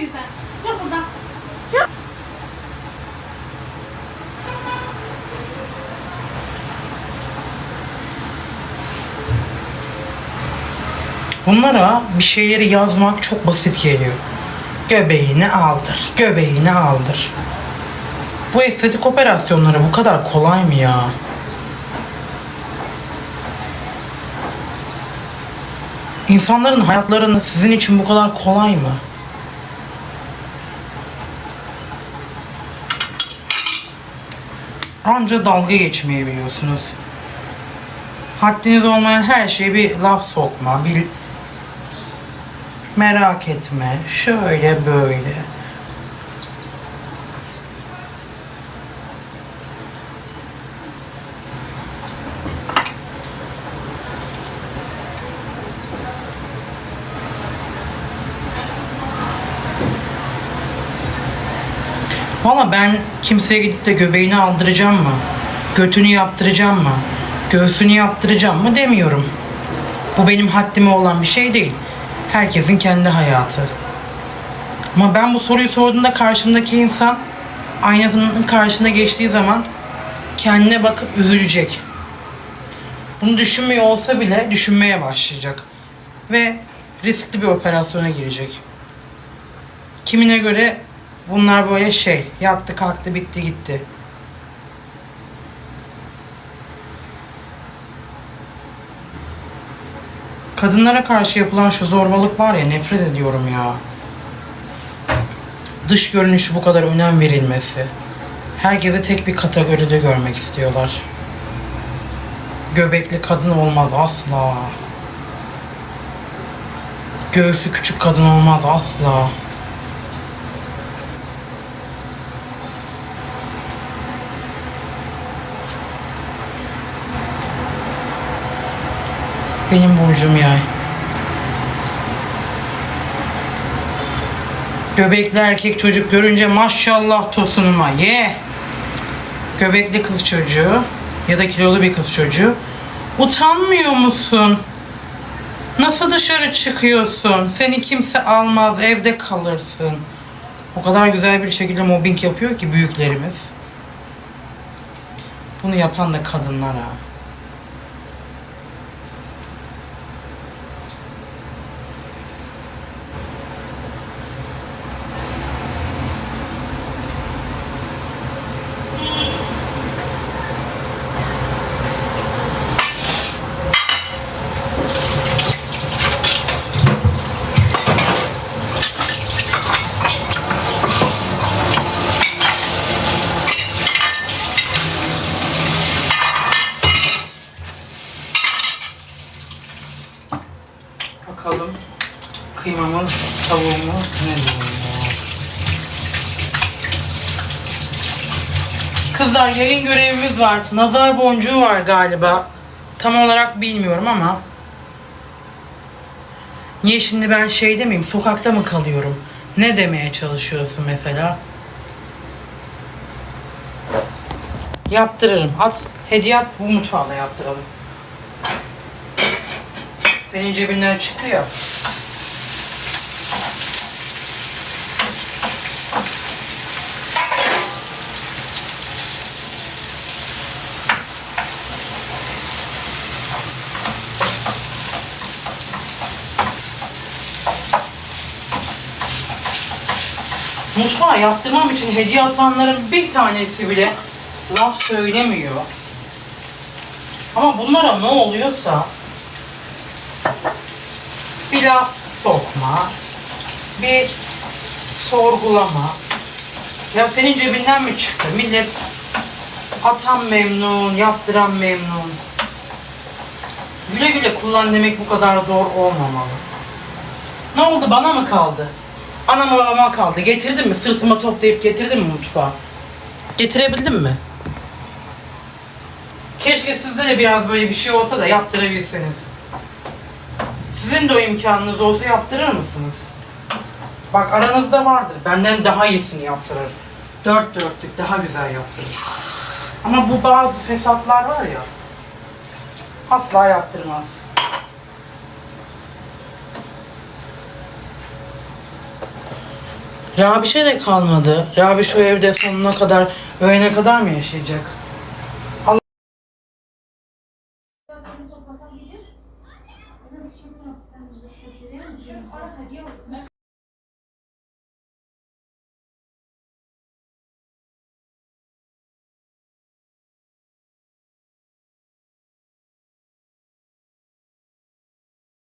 Yüzden. Çık buradan. Bunlara bir şeyleri yazmak çok basit geliyor. Göbeğini aldır, göbeğini aldır. Bu estetik operasyonları bu kadar kolay mı ya? İnsanların hayatlarını sizin için bu kadar kolay mı? Anca dalga geçmeyi biliyorsunuz. Haddiniz olmayan her şeye bir laf sokma, bir merak etme, şöyle böyle. Valla ben kimseye gidip de göbeğini aldıracağım mı? Götünü yaptıracağım mı? Göğsünü yaptıracağım mı demiyorum. Bu benim haddime olan bir şey değil. Herkesin kendi hayatı. Ama ben bu soruyu sorduğumda karşımdaki insan aynasının karşına geçtiği zaman kendine bakıp üzülecek. Bunu düşünmüyor olsa bile düşünmeye başlayacak. Ve riskli bir operasyona girecek. Kimine göre bunlar böyle şey, yattı kalktı bitti gitti. Kadınlara karşı yapılan şu zorbalık var ya nefret ediyorum ya. Dış görünüşü bu kadar önem verilmesi. Herkese tek bir kategoride görmek istiyorlar. Göbekli kadın olmaz asla. Göğsü küçük kadın olmaz asla. Benim burcum yay. Göbekli erkek çocuk görünce maşallah tosunuma ye. Göbekli kız çocuğu ya da kilolu bir kız çocuğu. Utanmıyor musun? Nasıl dışarı çıkıyorsun? Seni kimse almaz, evde kalırsın. O kadar güzel bir şekilde mobbing yapıyor ki büyüklerimiz. Bunu yapan da kadınlar ha. Bakalım kıymamız, tavuğumuz ne durumda? Kızlar yayın görevimiz var. Nazar boncuğu var galiba. Tam olarak bilmiyorum ama. Niye şimdi ben şey demeyeyim, sokakta mı kalıyorum? Ne demeye çalışıyorsun mesela? Yaptırırım. At, hediye at, bu mutfağa yaptıralım. Senin cebinden çıktı ya. Mutfağa yaptırmam için hediye atanların bir tanesi bile laf söylemiyor. Ama bunlara ne oluyorsa bir laf sokma, bir sorgulama. Ya senin cebinden mi çıktı? Millet atan memnun, yaptıran memnun. Güle güle kullan demek bu kadar zor olmamalı. Ne oldu bana mı kaldı? Anama babama kaldı. Getirdin mi? Sırtıma toplayıp getirdin mi mutfağa? Getirebildin mi? Keşke sizde de biraz böyle bir şey olsa da yaptırabilseniz. Sizin de o imkanınız olsa yaptırır mısınız? Bak aranızda vardır. Benden daha iyisini yaptırır. Dört dörtlük daha güzel yaptırır. Ama bu bazı fesatlar var ya. Asla yaptırmaz. Rabişe de kalmadı. Rabi şu evde sonuna kadar, öğlene kadar mı yaşayacak?